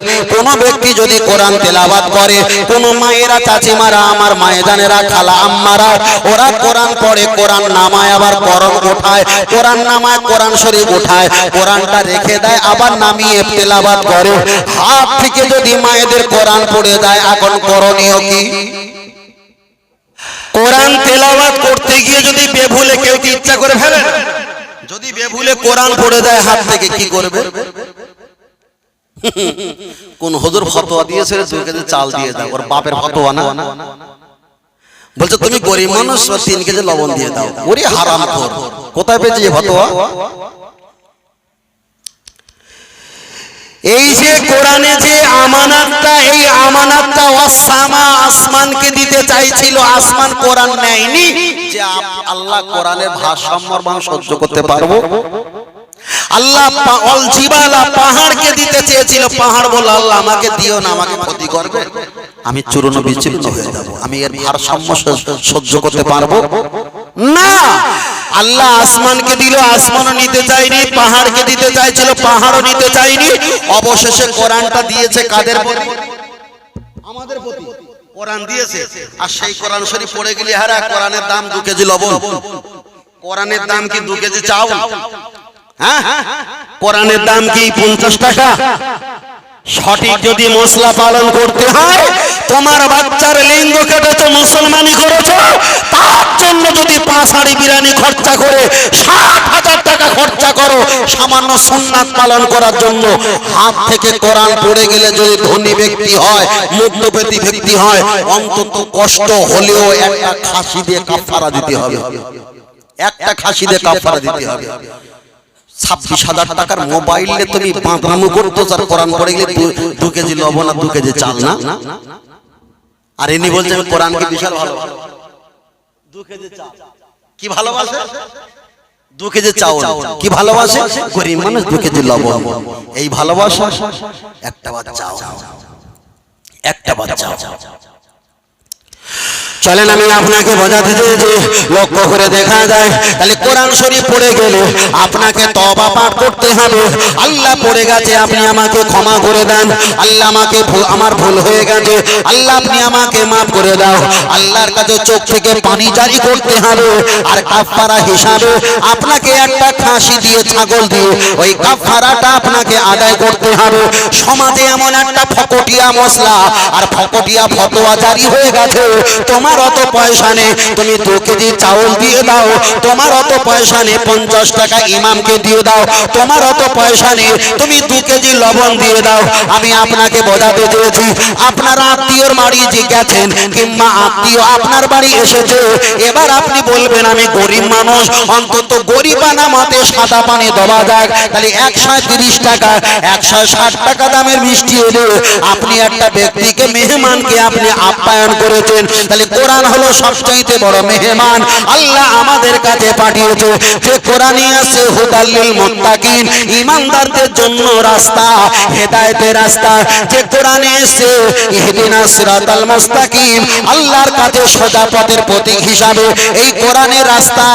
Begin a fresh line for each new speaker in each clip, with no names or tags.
কোন ব্যক্তি যদি কোরআন তেলাবাদ করে, কোন মায়েরা চাচিমারা, আমার মায়েজানেরা, খালা আম্মারা, ওরা কোরআন পড়ে, কোরআন নামায় আবার করম ওঠায় কোরআন নামায়, কোরআন শরীফ ওঠায় কোরআনটা রেখে দেয়, আবার নামিয়ে তেলাবাদ করে। হাত থেকে যদি মায়েদের কোরআন পড়ে যায়, এখন করণীয় কি?
কোরআন তেলাওয়াত করতে গিয়ে যদি বেভুলে কেউ কি ইচ্ছা করে ফেলে?
যদি বেভুলে কোরআন পড়ে দেয় হাত থেকে কি করবে? কোন হুজুর ফতোয়া দিয়েছে রে, দুই কেজি চাল দিয়ে দাও ওর বাপের ফতোয়া না? বলছে তুমি গরিব মানুষ তিন কেজি লবণ দিয়ে দাও। ওরে হারাম খোর। কোথায় পেয়েছি এই ফতোয়া?
এই যে কোরআনে যে আমানাতটা এই আমানাতটা ওয়াসামা আসমানকে দিতে চাইছিল আসমান কোরআন নেয়নি।
যে আল্লাহ কোরআনের ভারসাম্য সহ্য করতে পারব?
আল্লাহ অল জিবালা পাহাড়কে দিতে চেয়েছিল। পাহাড় বলে আল্লাহ আমাকে দিও না আমাকে ক্ষতি করবে।
আমি চূর্ণ বিচ্ছিন্ন হয়ে যাব। আমি এর ভারসাম্য সহ্য- সহ্য করতে পারব?
না! আল্লাহ আসমানকে দিল আসমানও নিতে চাইনি পাহাড়কে দিতে চাইছিল পাহাড়ও নিতে চাইনি
অবশেষে কোরআনটা দিয়েছে কাদের প্রতি?
আমাদের প্রতি।
কোরআন দিয়েছে। আর সেই কোরআন শরীফ পড়ে গেলে হারা কোরআনের দাম দু কেজি লবণ। কোরআনের দাম কি দু কেজি চাউল? হ্যাঁ?
কোরআনের দাম কি পঞ্চাশ টাকা? সঠিক যদি মশলা পালন করতে হয়, তোমার বাচ্চার লিঙ্গ কেটেছো, মুসলমানি করেছ, তার জন্য যদি পাঁচ হাড়ি বিরিয়ানি খরচা করে ষাট হাজার টাকা খরচা করো, সামান্য সুন্নাত পালন করার জন্য
হাত থেকে কোরআন পড়ে গেলে যদি ধনী ব্যক্তি হয় মুগ্ধপেতি ব্যক্তি হয়, অন্তত কষ্ট হলেও একটা খাসি দিয়ে কাফারা দিতে হবে। একটা খাসি দিয়ে কাফারা দিতে হবে। ছাব্বিশ হাজার টাকার মোবাইলে তুমি বাঁধরামো করতো আর কোরআন পড়ে গেলে দু- কেজি লবণ আর দু কেজি চাল না? আর ইনি বলছে আমি কোরআনকে বিশাল ভালো দু কেজি চাল। কি ভালোবাসে? দু কেজি চাউল। কি ভালোবাসে? গরিব মানুষ দু কেজি লবণ। এই ভালোবাসা একটা বাচ্চা একটা বাচ্চা
চলেন, আমি আপনাকে বোঝাতে চেয়েছি। লক্ষ্য করে দেখা যায়, তাহলে কোরআন শরীফ পড়ে গেলে আপনাকে তবা পাঠ করতে হবে। আল্লাহ পড়ে গেছে, আপনি আমাকে ক্ষমা করে দেন। আল্লাহ আমাকে আমার ভুল হয়ে গেছে। আল্লাহ, আপনি আমাকে মাফ করে দাও। আল্লাহর কাছে চোখ থেকে পানি জারি করতে হবে। আর কাফারা হিসাবে আপনাকে একটা খাসি দিয়ে ছাগল দিয়ে ওই কাফারাটা আপনাকে আদায় করতে হবে। সমাজে এমন একটা ফকটিয়া মশলা, আর ফকটিয়া ফতোয়া জারি হয়ে গেছে। তোমার অত পয়সা নেই। তুমি দু কেজি চাউল দিয়ে দাও। তোমার অত পয়সা নেই, পঞ্চাশ টাকা ইমামকে দিয়ে দাও। তোমার অত পয়সা নেই, তুমি দু কেজি লবণ দিয়ে দাও। আমি আপনাকে বোঝাতে চেয়েছি। আপনার আত্মীয়র বাড়ি যে গেছেন, কিংবা আত্মীয় আপনার বাড়ি এসেছে, এবার আপনি বলবেন, আমি গরিব মানুষ। অন্তত গরিবানা মতে সাদা পানি দেওয়া যাক। তাহলে একশো তিরিশ টাকা, একশো ষাট টাকা দামের মিষ্টি এলে আপনি একটা ব্যক্তিকে, মেহমানকে আপনি আপ্যায়ন করেছেন। তাহলে কোরআন হলো সবচাইতে বড় মেহমান। আল্লাহ আমাদের কাছে পাঠিয়েছে যে কোরআনই আছে হুদাল্লিল মুত্তাকিন ইমানদারদের জন্য রাস্তা, হেদায়েতের রাস্তা। যে কোরআনে এসে ইহদিনা সিরাতাল মুস্তাকিম, আল্লাহর কাছে সোজা পথের প্রতীক হিসাবে এই কোরআনের রাস্তা,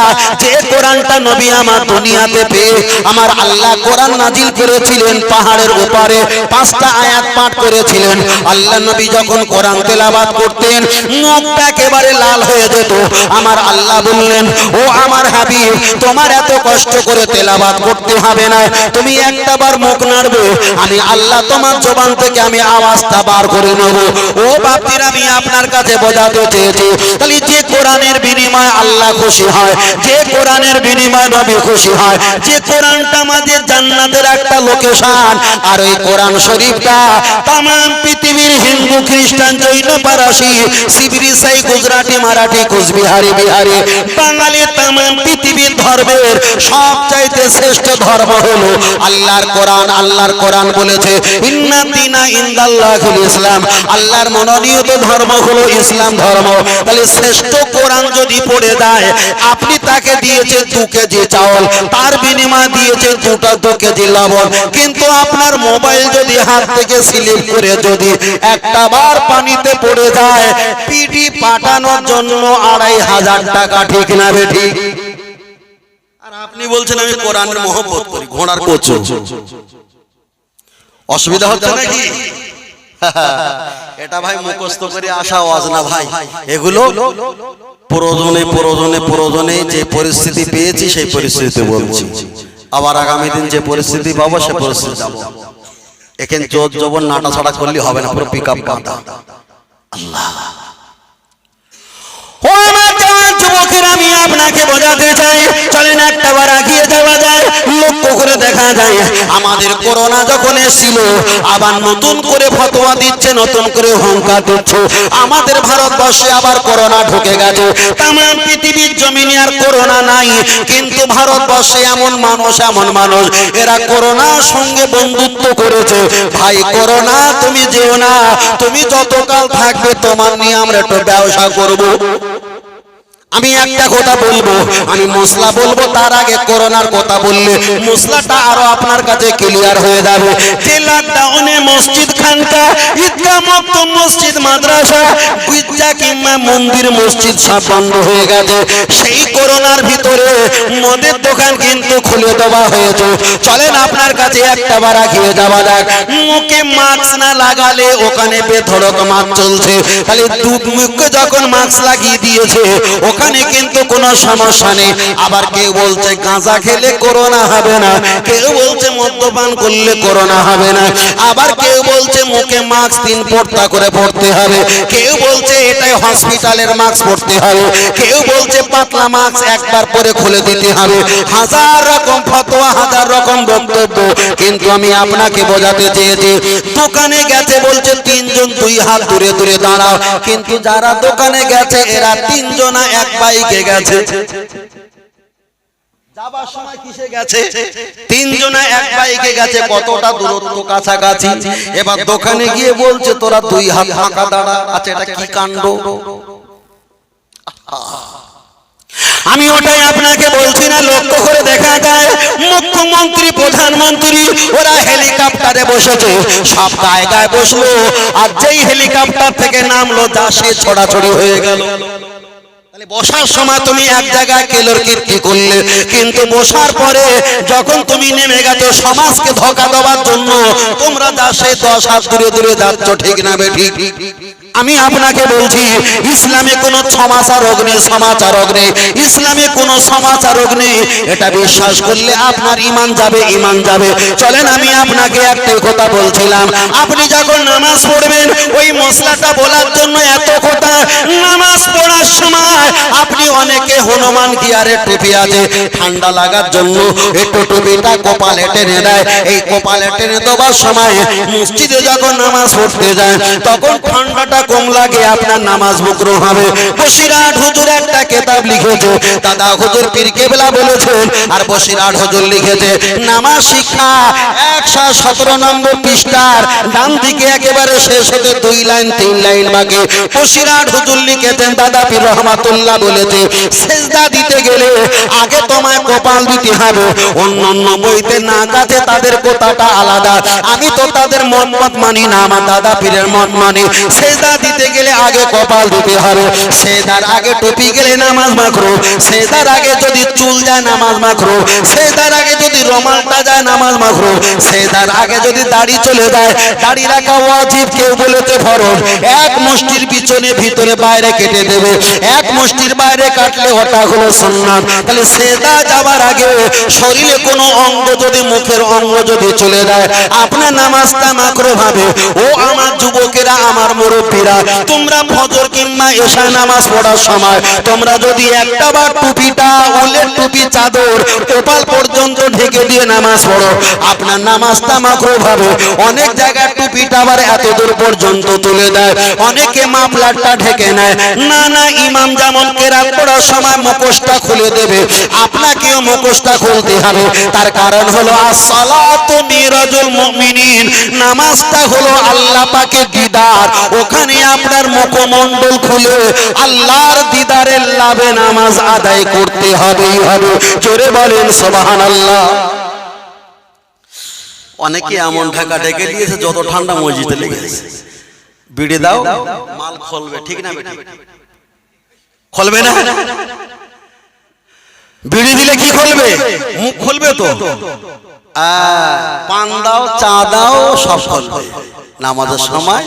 যে কোরআনটা নবী আমার দুনিয়াতে পেয়ে, আমার আল্লাহ কোরআন নাজিল করেছিলেন পাহাড়ের উপরে পাঁচটা আয়াত পাঠ করেছিলেন। আল্লাহ নবী যখন কোরআন তেলাবাদ করতেন মুখটা একেবারে লাল হয়ে যেত। আমার আল্লাহ বললেন, ও আমার হাবিব, তোমার এত কষ্ট করে তেলাবাদ করতে হবে না। তুমি একটা বার মুখ নাড়বে। আমি আল্লাহ তোমার জবান থেকে আমি আওয়াজটা বার করে নেব। ও বাপির আমি আপনার কাছে বোঝাতে চেয়েছি। তাহলে যে কোরআনের বিনিময়ে আল্লাহ খুশি হয়, যে কোরআনের বিনিময়ে নবী খুশি হয়, যে কোরআনটা আমাদের জান্নাতের একটা লোকেশন আর ওই কোরআন শরীফটা তাম পৃথিবীর হিন্দু, খ্রিস্টান, জৈন, পারাসি শিবিরি সাই গুজরাটি, মারাঠি, কুচবিহারি, বিহারি, বাঙালি তাম পৃথিবীর ধর্মের সব চাইতে শ্রেষ্ঠ ধর্ম হলো আল্লাহর কোরআন। আল্লাহর কোরআন বলেছে ইসলাম। আল্লাহর মনোনীত ধর্ম হলো ইসলাম ধর্ম। তাহলে শ্রেষ্ঠ কোরআন যদি পড়ে দেয়, আপনি তাকে দিয়েছেন দু কেজি চাউল, তার বিনিময়ে দিয়েছেন দুটা, দু কেজি লবণ। কিন্তু আপনার মোবাইল যদি হাত থেকে স্লিপ করে যদি একটা বার পানিতে পড়ে যায় পিডি পাঠানোর জন্য আড়াই হাজার টাকা, ঠিক না বে ঠিক?
আর আপনি বলছেন আমি কোরআনের মহব্বত করি, ঘোড়ার কোচ। অসুবিধা হচ্ছে নাকি? এটা ভাই মুখস্থ করে আসা ওয়াজ না ভাই। এগুলো প্রয়োজনে প্রয়োজনে প্রয়োজনে যে পরিস্থিতি পেয়েছি, সেই পরিস্থিতিতে বলছি। আবার আগামী দিন যে পরিস্থিতি পাবো, সে পরিস্থিতি যাব। এখানে জোর জবর নাটা ছাড়া করলে হবে না, পুরো পিক আপ বাঁধা
ও আমার জওয়ান যুবকের আমি আপনাকে বোঝাতে চাই চলেন একটা বার আগিয়ে যাওয়া যায় লক্ষ্য করে দেখা যায়, আমাদের করোনা যখন এসেছিল, আবার নতুন করে ফতোয়া দিচ্ছে, নতুন করে অহংকার দিচ্ছে। আমাদের ভারতবর্ষে আবার করোনা ঢুকে গেছে। তাম পৃথিবীর জমিনে আর করোনা নাই, কিন্তু ভারতবর্ষে এমন মানুষ এমন মানুষ, এরা করোনার সঙ্গে বন্ধুত্ব করেছে। ভাই, করোনা, তুমি যেও না, তুমি যতকাল থাকবে তোমার নিয়ে আমরা একটু ব্যবসা করব। আমি একটা কথা বলব, আমি মশলা বলব, তার আগে করোনার কথা বললে মশলাটা আরও আপনার কাছে ক্লিয়ার হয়ে যাবে। যে লকডাউনে মসজিদ খানকা ঈদগাহ মসজিদ মাদ্রাসা, গির্জা কিংবা মন্দির মসজিদ সব বন্ধ হয়ে গেছে। সেই করোনার ভিতরে মদের দোকান কিন্তু খুলে দেওয়া হয়েছে। চলেন আপনার কাছে একটা বার আগিয়ে যাওয়া যাক। মুখে মাস্ক না লাগালে ওখানে বেধড়ক মাছ চলছে। খালি দু মুখে যখন মাস্ক লাগিয়ে দিয়েছে, ওখানে কিন্তু কোনো সমস্যা নেই। আবার কেউ বলছে গাঁজা খেলে করোনা হবে না। কেউ বলছে, মদ্যপান করলে করোনা হবে না। আবার কেউ বলছে, মুখে মাস্ক তিন পর্দা করে পড়তে হবে। কেউ বলছে, এটাই হসপিটালের মাস্ক পড়তে হবে। কেউ বলছে, পাতলা মাস্ক একবার পরে খুলে দিতে হবে। হাজার রকম ফতোয়া, হাজার রকম বক্তব্য। কিন্তু আমি আপনাকে বোঝাতে চেয়েছি, দোকানে গেছে বলছে, তিনজন দুই হাত দূরে দূরে দাঁড়াও। কিন্তু যারা দোকানে গেছে, এরা তিনজনা এক বাইকে গেছে? যাবার সময় কিসে গেছে? তিনজনা এক বাইকে গেছে কতটা দূরত্ব কাছাকাছি? এবার দোকানে গিয়ে বলছে তোরা দুই হাত ফাঁকা দাঁড়া আচ্ছা এটা কি কাণ্ড? আমি ওটাই আপনাকে বলছি না লক্ষ্য করে দেখা যায় মুখ্যমন্ত্রী প্রধানমন্ত্রী ওরা হেলিকপ্টারে বসেছে সব জায়গায় বসল আর যেই হেলিকপ্টার থেকে নামলো সে ছড়াছড়ি হয়ে গেল। বসার সময় তুমি এক জায়গায় কেলোর কীর্তি করলে। কিন্তু বসার পরে যখন তুমি নেমে গেছো, সমাজকে ধোকা দেওয়ার জন্য তোমরা দাসে দশ হাত দূরে দূরে যাচ্ছ, ঠিক না বে ঠিক? আমি আপনাকে বলছি, ইসলামে কোনো সমাচারক নেই সমাচারক নেই। ইসলামে কোনো সমাচারক নেই। এটা বিশ্বাস করলে আপনার ইমান যাবে ইমান যাবে। চলেন, আমি আপনাকে একটা কথা বলছিলাম। আপনি যখন নামাজ পড়বেন, ওই মশলাটা বলার জন্য এত কথা। নামাজ পড়ার সময় আপনি অনেকে হনুমান গিয়ারের টুপি আছে, ঠান্ডা লাগার জন্য একটু টুপিটা কপালে টেনে দেয়। এই কপালে টেনে দেওয়ার সময় মসজিদে যখন নামাজ পড়তে যায়, তখন ঠান্ডাটা কম লাগে, আপনার নামাজ মুকরু হবে। বসিরাট হুজুর একটা কেতাব লিখেছে, দাদা হুজুর পীর কেবলা বলেছেন, আর বসিরাট হুজুর লিখেছে, নামাজ শিক্ষা, একশো সতেরো নম্বর পৃষ্ঠার, ডান দিকে একেবারে শেষ হতে দুই লাইন, তিন লাইন বাকি। বসিরাট হুজুর লিখেছেন, দাদা পীর রহমাতুল্লাহ বলেছে, সেজদা দিতে গেলে আগে তোমায় কপাল দিতে হবে অন্য অন্য বইতে না কাছে তাদের কথাটা আলাদা। আমি তো তাদের মত মানি না, আমার দাদা পীরের মন মানি। সেজদা দিতে গেলে আগে কপাল দিতে হবে। সেদার আগে টুপি গেলে নামাজ মাখরো। সেদার আগে যদি চুল যায় নামাজ মাখরো। সেদার আগে যদি যায় নামাজ মাখরো। সেদার আগে যদি দাড়ি চলে যায়, দাড়ি রাখা কেউ বলেছে ফরজ। এক মুষ্টির পিছনে ভিতরে বাইরে কেটে দেবে। এক মুষ্টির বাইরে কাটলে ওটা হলো সুন্নাত। তাহলে সেদা যাবার আগে শরীরে কোনো অঙ্গ যদি, মুখের অঙ্গ যদি চলে যায়, আপনার নামাজটা মাকরো ভাবে। ও আমার যুবকেরা, আমার মুরব্বীরা তোমরা ফজর কিংবা এশা নামাজ পড়ার সময়, তোমরা যদি একটা বার টুপিটা, উলের টুপি, চাদর কপাল পর্যন্ত ঢেকে দিয়ে নামাজ পড়ো। আপনার নামাজটা মাকরো ভাবে। অনেক জায়গায় টুপিটা আবার এত দূর পর্যন্ত তুলে দেয়। অনেকে মাফলারটা ঢেকে নেয়। না না, ইমাম যেমন কেরাত পড়ার সময় মুখোশটা খুলে দেবে, আপনাকেও মুখোশটা খুলতে হবে। তার কারণ হলো, আসসালাতু মিরাজুল মুমিনিন, নামাজটা হলো আল্লাহ পাকের দিদার। ওখানে আপনার মুখমণ্ডল খুলে আল্লাহর দিদারের লাভে নামাজ আদায় করতে হবেই হবে। জোরে বলেন, সুবহানাল্লাহ।
অনেকে এমন ঢাকা ডেকে দিয়েছে, যত ঠান্ডা মসজিদে লেগেছে বিড়ি দাও, মাল খলবে, ঠিক না খলবে না।
বিড়ি দিলে কি করবে মুখ খুলবে তো।
পান দাও, চা দাও, সব করবে নামাজের সময়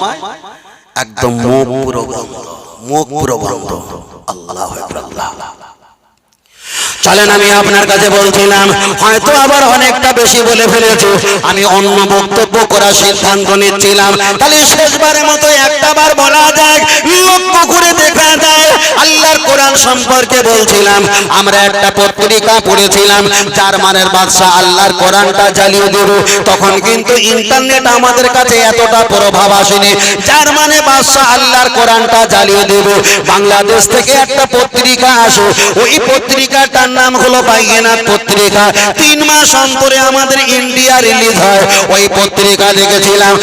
একদম মুখ পুরো বন্ধ মুখ পুরো বন্ধ আল্লাহ আল্লাহ
চলেন, আমি আপনার কাছে বলছিলাম, হয়তো আবার অনেকটা বেশি বলে ফেলেছি। আমি অন্য বক্তব্য করার সিদ্ধান্ত নিচ্ছিলাম। তাহলে শেষবারের মতো একটা বার বলা যায় লক্ষ্য করে দেখা যায়, আল্লাহর কোরআন সম্পর্কে বলছিলাম। আমরা একটা পত্রিকা পড়েছিলাম জার্মানের বাদশাহ আল্লাহর কোরআনটা জ্বালিয়ে দেব তখন কিন্তু ইন্টারনেট আমাদের কাছে এতটা প্রভাব আসেনি জার্মানে বাদশাহ আল্লাহর কোরআনটা জ্বালিয়ে দেব বাংলাদেশ থেকে একটা পত্রিকা আসে, ওই পত্রিকাটার নাম হলো বাইগেনাথ পত্রিকা। তিন মাস অন্তরে আমাদের ইন্ডিয়া রিলিজ হয়। ওই পত্রিকা দেখেছিলাম।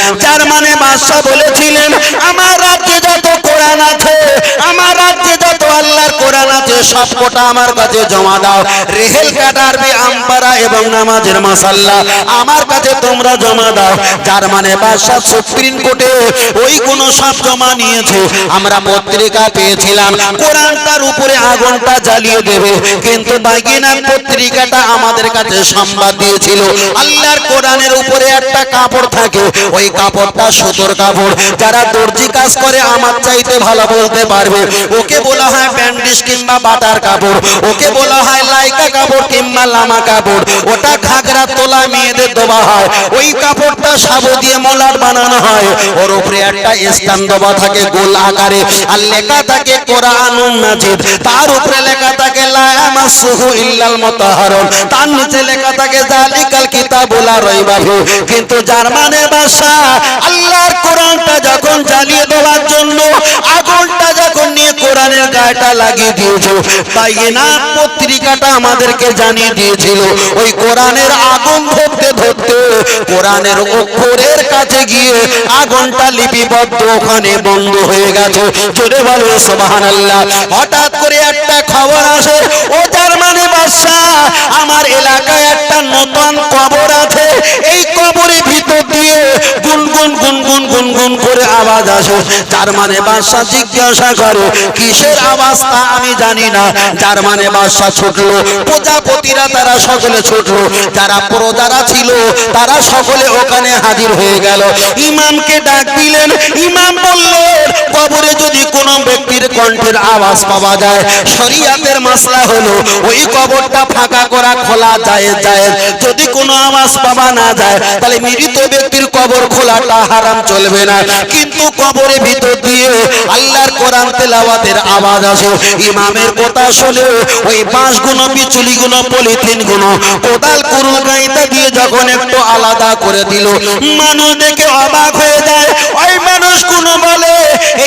মানে বাদশাহ বলেছিলেন, আমার রাজ্যে যত কোরআন আছে কোরআন আছে সব কোটা আমার কাছে জমা দাও। রেহেল কাটারবি আমপারা এবং নামাজের মাসাল্লাহ আমার কাছে তোমরা জমা দাও। জার্মানে বাদশাহ সুপ্রিম কোর্টে ওই কোন সব জমা নিয়েছে। আমরা পত্রিকা পেয়েছিলাম। কোরআনটার উপরে আগুনটা জ্বালিয়ে দেবে। কিন্তু বাগিনার পত্রিকাটা আমাদের কাছে সংবাদ দিয়েছিল। আল্লাহর কোরআনের উপরে একটা কাপড় থাকে। ওই কাপড়টা সুতোর কাপড়। যারা দর্জি কাজ করে, আমার চাইতে ভালো বলতে পারবে। ওকে বলা হয় ব্যান্ডিস কিংবা বাটার কাপড়। ওকে বলা হয় লাইকা কাপড় কিংবা লামা কাপড়। ওটা ঘাগরা তোলা মেয়েদের দেওয়া হয়। ওই কাপড়টা সাবু দিয়ে মোলার বানানো হয়। ওর উপরে একটা স্ট্যান্ড দেওয়া থাকে গোল আকারে। আর লেখা থাকে কোরআনুন মাজিদ তার উপরে লেখা থাকে লা ইয়ামাসসুহু ইল্লাল মুতাহহারুন তার নিচে লেখা থাকে জালিকাল কিতাবুল লা রাইবা ফিহি। কিন্তু জার্মানের ভাষা আল্লাহর কোরআনটা যখন জ্বালিয়ে দেওয়ার জন্য আগুনটা যখন কোরআনের গায়েটা লাগিয়ে দিয়েছে তাই না পত্রিকাটা আমাদেরকে জানিয়ে দিয়েছিল। ওই কোরআনের আগুন ধরতে ধরতে কোরআনের অক্ষরের কাছে গিয়ে আগুনটা লিপিবদ্ধ ওখানে বন্ধ হয়ে গেছে। জোরে বলো সুবহান আল্লাহ হঠাৎ করে একটা খবর আসে। ও জার্মানি বাদশা আমার এলাকায় একটা নতুন কবর আছে। এই কবরের ভিতর দিয়ে গুনগুন গুনগুন গুনগুন করে আওয়াজ আসে। জার্মানে বাদশা জিজ্ঞাসা করে, কিসের আওয়াজ তা আমি জানি না। জার্মানে বাদশা ছুটলো। প্রজাপতিরা তারা সকলে ছুটলো। যারা প্রজারা ছিল, তারা সকলে ওখানে হাজির হয়ে গেল। ইমামকে ডাক দিলেন। ইমাম বললেন কবরে যদি কোনো ব্যক্তির কণ্ঠের আওয়াজ পাওয়া যায়, শরিয়াতের মাসলা হলো, ওই কবরটা ফাঁকা করা, খোলা যায় যায় যদি কোনো আওয়াজ পাওয়া না যায়, তাহলে মৃত ব্যক্তির কবর খোলাটা হারাম চলবে না। কিন্তু কবরের ভিতর দিয়ে আল্লাহর কোরআন তেলাওয়াতের আওয়াজ আসে। ইমামের কথা শুনে ওই বাঁশগুলো, বিচুলিগুলো, পলিথিনগুলো কোদাল কুরুল গাইতা দিয়ে যখন একটু আলাদা করে দিল, মানুষ দেখে অবাক হয়ে যায়। ওই মানুষগুলো বলে,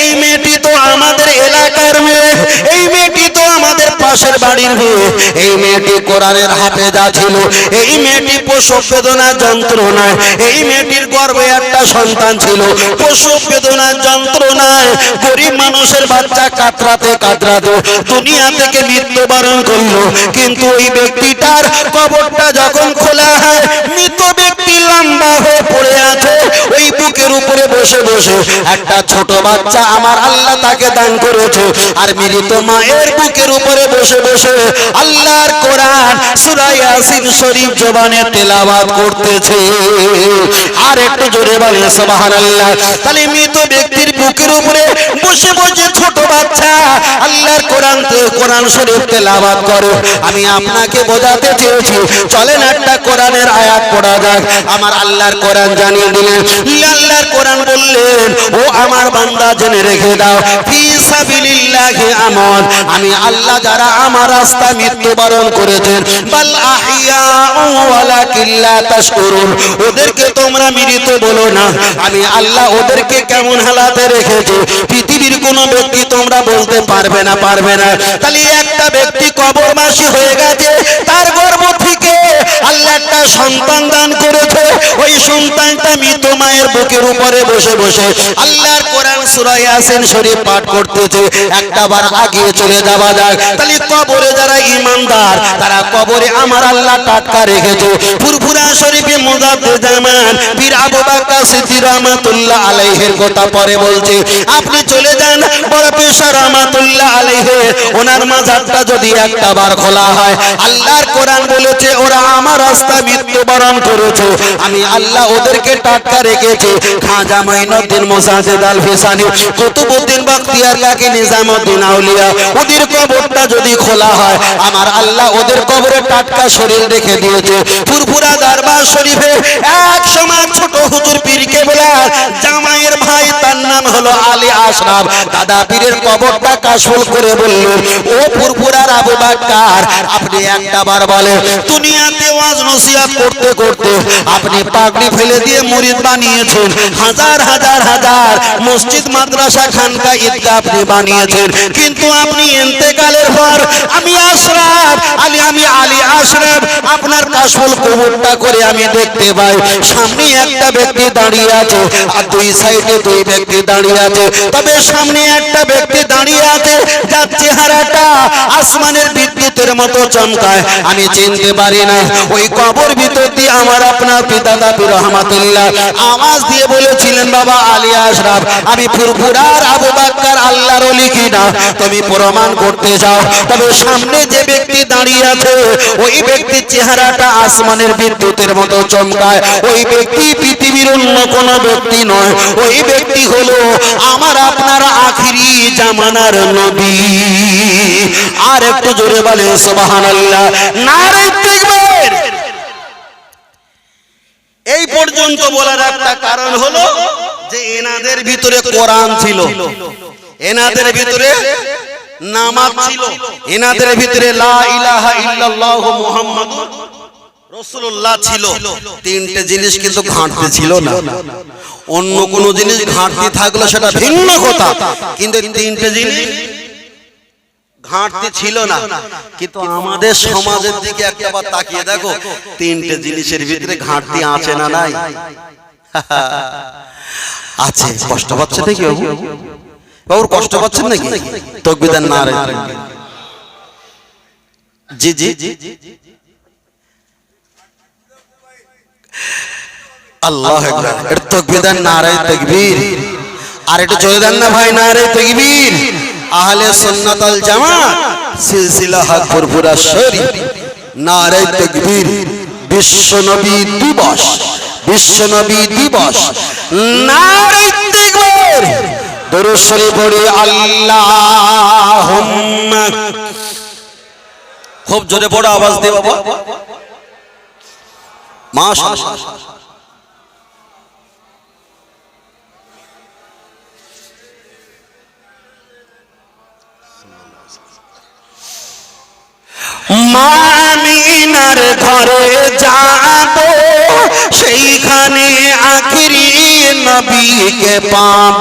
এই মেয়েটি তো আমাদের এলাকার মেয়ে, এই মেয়েটি তো আমাদের পাশের বাড়ির মেয়ে, এই মেয়েটি কোরআনের হাতে যা ছিল। এই মেয়েটি প্রসব বেদনা যন্ত্রণায়, এই মেয়েটির গর্ভে একটা সন্তান ছিল। প্রসব বেদনা যন্ত্রণায় গরিব মানুষের বাচ্চা কাতরাতে কাতরাতে দুনিয়া থেকে মৃত্যুবরণ করল। কিন্তু ওই ব্যক্তিটার কবরটা যখন খোলা হয়, মৃত ব্যক্তি লম্বা হয়ে পড়ে আছে। ওই বুকের উপরে বসে বসে একটা ছোট বাচ্চা আমার আল্লাহ তাকে দান করেছে। আর মৃত মায়ের বুকের উপরে বসে বসে আল্লাহর কোরআন সূরা ইয়াসিন শরীফ জবানে তেলাওয়াত করতেছে। আর একটু জোরে বলে সুবহানাল্লাহ। তাহলে মৃত ব্যক্তির বুকের উপরে বসে বসে ছোট বাচ্চা আল্লাহর কোরআন কোরআন শরীফ তেলাওয়াত করে। আমি আপনাকে বোঝাতে চেয়েছি, চলেন একটা কোরআনের আয়াত পড়া যাক। আমার আল্লাহর কোরআন জানিয়ে দিলেন আল্লাহর কোরআন বললেন, ও আমার বান্দা জেনে রেখে দাও আমি আল্লাহ যারা আমার রাস্তা মৃত্যুবরণ করেছেন ওদেরকে তোমরা মৃত বলো না। আমি আল্লাহ ওদেরকে কেমন হালাতে রেখেছি? পৃথিবীর কোন ব্যক্তি তোমরা বলতে পারবে না পারবে না। তাহলে একটা ব্যক্তি কবরবাসী হয়ে গেছে, তার গর্ভ থেকে আল্লাহ একটা সন্তান দান করেছে। ওই সন্তানটা মৃত মায়ের বুকের উপরে বসে বসে আল্লাহর কোরআন সূরা ইয়াসিন শরীফ পাঠ করতেছে। একটা বার আগিয়ে চলে যাওয়া যাক। তাহলে কবরে যারা ইমানদার তারা কবরে আমার আল্লাহ টাটকা রেখেছে। ফুরফুরা শরীফে মুজাদ্দিদ জামান পীর আবু বকর সিদ্দিক রহমাতুল্লাহ আলাইহির কথা পরে বলছে, আপনি চলে যান বড় পেশা রহমাতুল্লাহ আলাইহি ওনার মাজারটা যদি একটা বার খোলা হয়, আল্লাহর কোরআন বলেছে, ওরা আমার রাস্তা মৃত্যুবরণ করেছে। আমি আল্লাহ ওদেরকে টাটকা রেখেছি। খাজা মাইনুদ্দিন মোসাজেদ আল ফিসানি কুতুবউদ্দিন বখতিয়ার কাকি, নিজামউদ্দিন আউলিয়া, ওদের কবরটা যদি খোলা হয়, আমার আল্লাহ ওদের কবরে টাটকা শরীর রেখে দিয়েছে। ফুরফুরা দরবার শরীফে এক সময় ছোট হুজুর পীর কেবলা জামাইয়ের ভাই, তার নাম হলো আলী আশরাফ। দাদা পীরের কবরটা কাশফুল করে বললেন, ও ফুরফুরার আবু বাক্কার, আপনি একটা বার বলেন, দুনিয়াতে আপনার কবরটা করে আমি দেখতে পাই। সামনে একটা ব্যক্তি দাঁড়িয়ে আছে আর দুই সাইডে দুই ব্যক্তি দাঁড়িয়ে আছে। তবে সামনে একটা ব্যক্তি দাঁড়িয়ে আছে, যার চেহারাটা আসমানের বিদ্যুতের মতো চমকায়। আমি চিনতে পারি না ওই কবর ভিতর দিয়ে আমার আপনার পিতা দাবি রহমাতুল্লাহ আওয়াজ দিয়ে বলেছিলেন, বাবা আলী আশরাফ, আমি ফুরফুরার আবু বাক্কার আল্লাহর অলি কিনা? তুমি প্রমাণ করতে যাও তবে সামনে যে ব্যক্তি দাঁড়িয়ে আছে, ওই ব্যক্তির চেহারাটা আসমানের বিদ্যুতের মতো চমকায়। ওই ব্যক্তি পৃথিবীর অন্য কোনো ব্যক্তি নয়। ওই ব্যক্তি হলো আমার আপনার আখিরি জামানার নবী। আর একটু জোরে বলে সুবহানাল্লাহ। নারে তাকবীর এই পর্যন্ত বলার একটা কারণ হলো যে এনাদের ভিতরে কোরআন ছিল। এনাদের ভিতরে নামাজ ছিল। এনাদের ভিতরে লা ইলাহা ইল্লাল্লাহ মুহাম্মাদুর রাসূলুল্লাহ ছিল। তিনটে জিনিস কিন্তু ঘাটতি ছিল না। অন্য কোন জিনিস ঘাটতি থাকলে সেটা ভিন্ন কথা। কিন্তু তিনটে জিনিস ঘাটতি ছিল না। কিন্তু আমাদের সমাজের দিকে একটা বার তাকিয়ে দেখো, তিনটে জিনিসের ভিতরে ঘাটতি আছে না নাই? আছে, কষ্ট পাচ্ছে নাকি বাবু? বাবুর কষ্ট পাচ্ছেন নাকি? তকবিদার না রে জি জি। আল্লাহ এটা তকবিদার নারে, তাকবীর। আর এটা চলে দেন না ভাই, নারে, তাকবীর। আহলে সুন্নাত আল জামাত, সিলসিলা হক ফুরফুরা শরীফ, নারে তাকবীর বিশ্ব নবী দিবস বিশ্ব নবী দিবস, নারে তাকবীর, দরুদ শরীফ পড়ি আল্লাহুম্মা। খুব জোরে বড় আওয়াজ দে বাবা। মাশাআল্লাহ। মামিনার ঘরে যাব, সেইখানে আখিরি নবীকে পাব।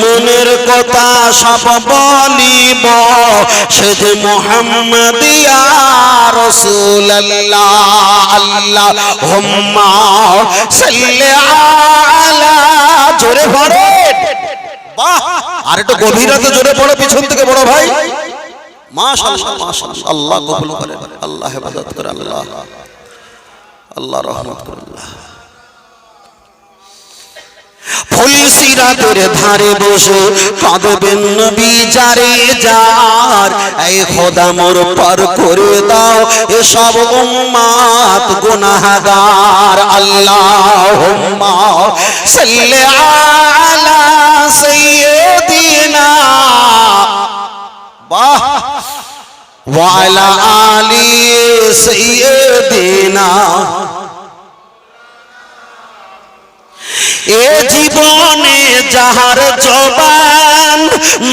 মনের কথা সব বলিব সে যে মোহাম্মদ রসুল্লাহ আল্লাহ হুম্মা সাল্লি আলা, জোরে পড়ে। বাহ, আর একটু গভীরতা জোরে পড়ো, পিছন থেকে বড় ভাই। মাশাআল্লাহ মাশাআল্লাহ আল্লাহ কবুল করে। আল্লাহ হেফাজত করে আল্লাহ। আল্লাহ রহমত করে আল্লাহ। ফুলসিরাতের ধারে বসে কাঁদবেন নবী যারে যার। এই খোদা মোর পার করে দাও এসব উম্মাত গুনাহগার। আল্লাহুম্মা সাল্লি আলা সাইয়্যিদিনা। বাহ! ওয়ালা আলি সাইয়্যিদিনা এ জীবনে যাহার জবান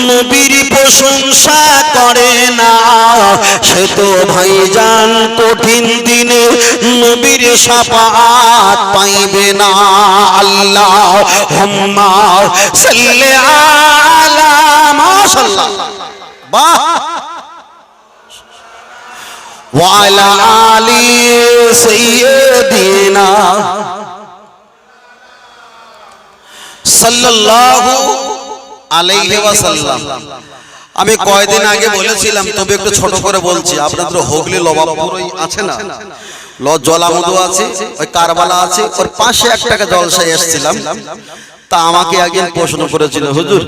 নবীর প্রশংসা করে না সে তো ভাইজান কঠিন দিনে নবীর সাপাত পাইবে না। আল্লাহ হুম্মা সাল্লি আলা মাশাআল্লাহ বাহ! ওয়ালা আলি সাইয়্যিদিনা
সাল্লাল্লাহু আলাইহি ওয়াসাল্লাম। আমি কয়দিন আগে বলেছিলাম, তবে একটু ছোট করে বলছি, আপনাদের হুগলি লবাবপুরই আছে না? ল, জলামধু আছে, ওই কারবালা আছে, ওর পাশে এক টাকা জলসায় এসেছিলাম। তা আমাকে আগে প্রশ্ন করেছিল, হুজুর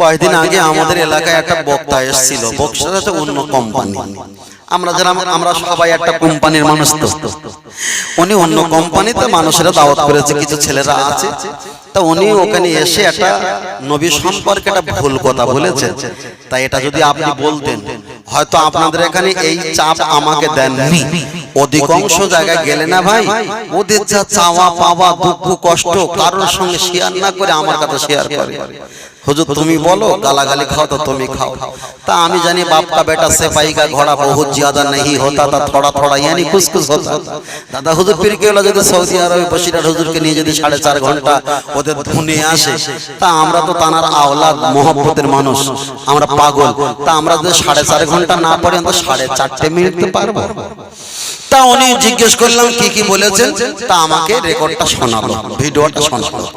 কয়েকদিন আগে আমাদের এলাকায় একটা বক্তা এসেছিল বক্তাটা অন্য কোম্পানি আমরা যারা আমরা সবাই একটা কোম্পানির মানুষ তো। উনি অন্য কোম্পানিতে মানুষেরা দাওয়াত করেছে, কিছু ছেলেরা আছে। তা উনি ওখানে এসে একটা নবী সম্পর্কে একটা ভুল কথা বলেছে। তাই এটা যদি আপনি বলতেন, হয়তো আপনাদের এখানে এই চাপ আমাকে দেননি। অধিকাংশ জায়গায় গেলে না ভাই, ওদের যা চাওয়া পাওয়া, দুঃখ কষ্ট, কারোর সঙ্গে শেয়ার না করে আমার কাছে শেয়ার করে। হুজুর তুমি বলো গালাগালি খাও তো তুমি খাও তা আমি জানি বাপ का बेटा सिपाही का घोड़ा बहुत ज्यादा नहीं होता था थोड़ा थोड़ा यानी कुछ कुछ होता দাদা হুজুর পীর কেওলা যদি সৌদি আরবে বসিরাট হুজুরকে নিয়ে যদি সাড়ে চার ঘন্টা ওদের ধুনে আসে তা আমরা তো তানার আওলাদ মোহব্বতের মানুষ আমরা পাগল তা আমরা যদি সাড়ে চার ঘন্টা না পড়ে তো সাড়ে চারটে মিনিট তো পারবো তা উনি জিজ্ঞেস করলাম কি কি বলেছেন তা আমাকে রেকর্ডটা শোনালো ভিডিওটা শোনালো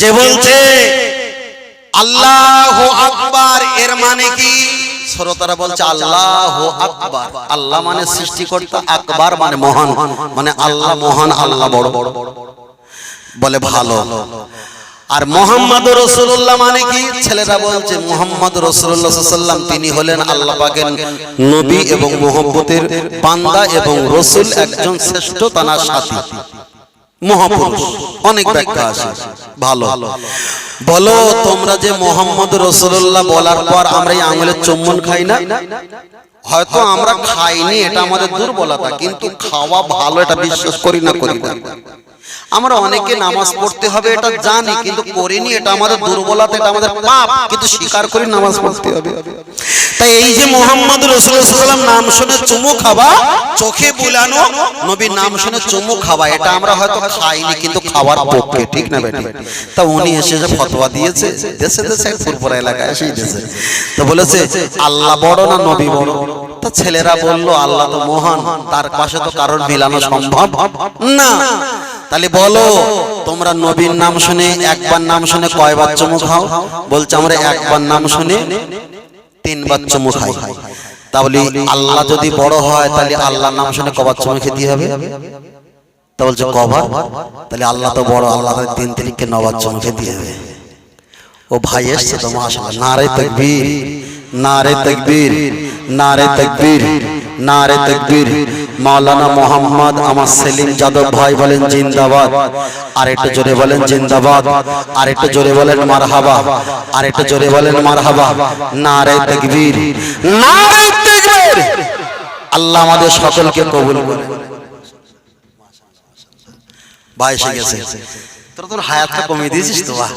যে বলছে, আল্লাহ আকবার এর মানে কি? শ্রোতারা বলছে, আল্লাহ আকবার আল্লাহ মানে সৃষ্টিকর্তা, আকবার মানে মহান মানে আল্লাহ মহান, আল্লাহ বড়। বড় বলে ভালো। আর মোহাম্মদ রসুল্লাহ মানে কি? ছেলেরা বলছে, মোহাম্মদ রসুল্লাহ সাল্লাম তিনি হলেন আল্লাহ পাকের নবী এবং মোহাম্মতের বান্দা এবং রসুল একজন শ্রেষ্ঠ তানার সাথী। মহাপুরুষ। অনেক ব্যাখ্যা আছে। ভালো। বলো তোমরা যে মোহাম্মদ রসুল্লাহ বলার পর আমরা এই আঙুলের চুম্বন খাই না? হয়তো আমরা খাইনি এটা আমাদের দুর্বলতা কিন্তু খাওয়া ভালো এটা বিশ্বাস করি না করি না আমরা অনেকে নামাজ পড়তে হবে এটা জানি কিন্তু করিনি এটা আমাদের দুর্বলতা এটা আমাদের পাপ কিন্তু স্বীকার করি নামাজ পড়তে হবে। তাই এই যে মোহাম্মদ রসুল্লাম নাম শুনে চুমু খাওয়া চোখে বুলানো, নবীর নাম শুনে চুমু খাওয়া এটা আমরা হয়তো খাইনি, কিন্তু খাওয়ার পক্ষে, ঠিক না তা উনি এসে যে ফতোয়া দিয়েছে, দেশে দেশে ফুরপুরা এলাকায় এসেই দেশে। তো বলেছে, আল্লাহ বড় না নবী বড়? তা ছেলেরা বলল, আল্লাহ তো মহান, তার পাশে তো কারোর মিলানো সম্ভব না। তাহলে বলো, তোমরা নবীর নাম শুনে একবার নাম শুনে কয়বার চুমু খাও? বলছে, আমরা একবার নাম শুনে তিনবার চুমু খাই তাহলে আল্লাহ যদি বড় হয় তাহলে আল্লাহর নাম শুনে কবার চুমু খেতে হবে? তা বলছে কবার? তাহলে আল্লাহ তো বড় আল্লাহ তিন তিনকে নবার চুমু খেতে হবে। ও ভাই এসছে তো মাশাআল্লাহ। নারে তাকবীর নারে তাকবীর নারে তাকবীর নারে তাকবীর। মাওলানা মোহাম্মদ আমার সেলিম যাদব ভাই বলেন জিন্দাবাদ। আর একটু জোরে বলেন জিন্দাবাদ। আর একটু জোরে বলেন মার মারহাবা। আর একটু জোরে বলেন মারহাবা। নারে তাকবীর। নারে তাকবীর। আল্লাহ আমাদের সকলকে কবুল করে ভাই এসে গেছে। তোর তোর হায়াতটা কমিয়ে দিয়েছিস তো, বাহ।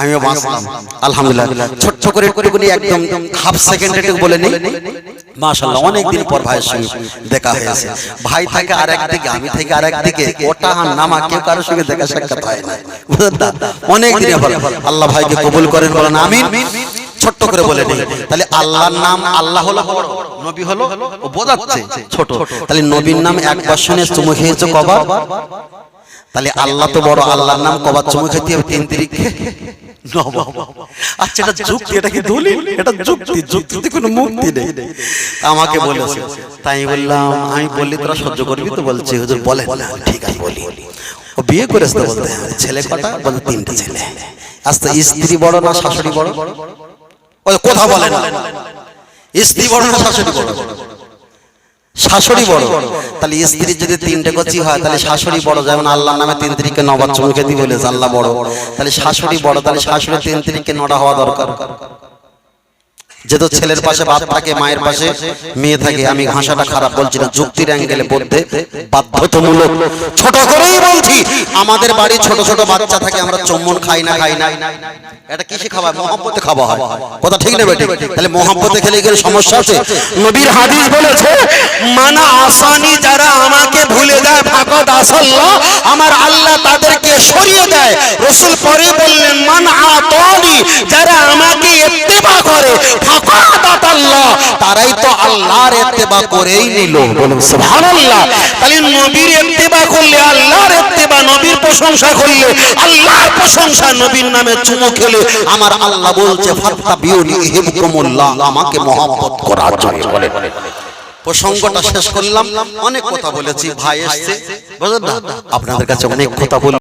আমিও বাঁচলাম। আলহামদুলিল্লাহ। ছোট্ট করে একটুখানি একদম হাফ সেকেন্ড একটু বলে নিই। মাশাআল্লাহ অনেক দিন পর ভাইয়ের সঙ্গে দেখা হয়েছে ভাই থাকে আর একদিকে আমি থেকে আর একদিকে ওটা আর নামা কেউ কারোর সঙ্গে দেখা সাক্ষাৎ হয় না? অনেক দিন পর। আল্লাহ ভাইকে কবুল করেন বলেন আমিন। ছোট্ট করে বলে নিই। তাহলে আল্লাহর নাম আল্লাহ হলো বড়। নবী হলো ও বোঝাচ্ছে ছোট। তাহলে নবীর নাম একবার শুনে চুমু খেয়েছো কবার? তাহলে আল্লাহ তো বড় আল্লাহর নাম কবার চুমু খেতে হবে? তিন তারিখে। আচ্ছা এটা যুক্তি এটা কি দলিল? এটা যুক্তি যুক্তিতে কোনো মুক্তি নেই। আমাকে বলেছে। তাই বললাম আমি বললি তোরা সহ্য করবি? তো বলছি হুজুর বলেন না ঠিক আছে বলি। ও বিয়ে করেছে তো বলতে ছেলে কটা? বলে তিনটে ছেলে। আস্তে স্ত্রী বড় না শাশুড়ি বড়? ও কথা বলে না। স্ত্রী বড় না শাশুড়ি বড়? শাশুড়ি বড়। তাহলে স্ত্রী যদি তিনটে কচি হয়, তাহলে শাশুড়ি বড়। যেমন আল্লাহর নামে তিন তিরিকে নবার চমকে দিয়ে বলেছে আল্লাহ বড়। তাহলে শাশুড়ি বড়, তাহলে শাশুড়ি তিন তারিখে নটা হওয়া দরকার। যেহেতু ছেলের পাশে বাপ থাকে মায়ের পাশে মেয়ে থাকে আমি ভাষাটা খারাপ বলছি না যুক্তির অ্যাঙ্গেলে বলতে বাধ্যতামূলক ছোট করেই বলছি আমাদের বাড়ি ছোট ছোট বাচ্চা থাকে আমরা চম্মন খাই না খাই না। এটা কিসে খাওয়া মহব্বতে খাওয়া হয়। কথা ঠিক না বেটি? তাহলে মহব্বতে খেলে গেলে সমস্যা আছে? নবীর হাদিস বলেছে মানা আসানি যারা আমাকে ভুলে যায় ফাকত আসাল্লাহ। আমার আল্লাহ তাদেরকে সরিয়ে দেয়। রসুল পরে বললেন মান আতনি যারা আমাকে ইত্তেবা করে আল্লাহ তারাই তো আল্লাহর ইত্তেবা করেই নিল। বলুন সুবহানাল্লাহ। তাহলে নবীর ইত্তেবা করলে, আল্লাহর ইত্তেবা, নবীর
প্রশংসা করলে, আল্লাহর প্রশংসা নবীর নামে চুমু খেলে, আমার আল্লাহ বলছে ইহিবকুমুল্লাহ আমাকে মহব্বত করার জন্য বলে।
প্রসঙ্গটা শেষ করলাম। অনেক কথা বলেছি, ভাই এসছে। আপনাদের কাছে অনেক কথা বল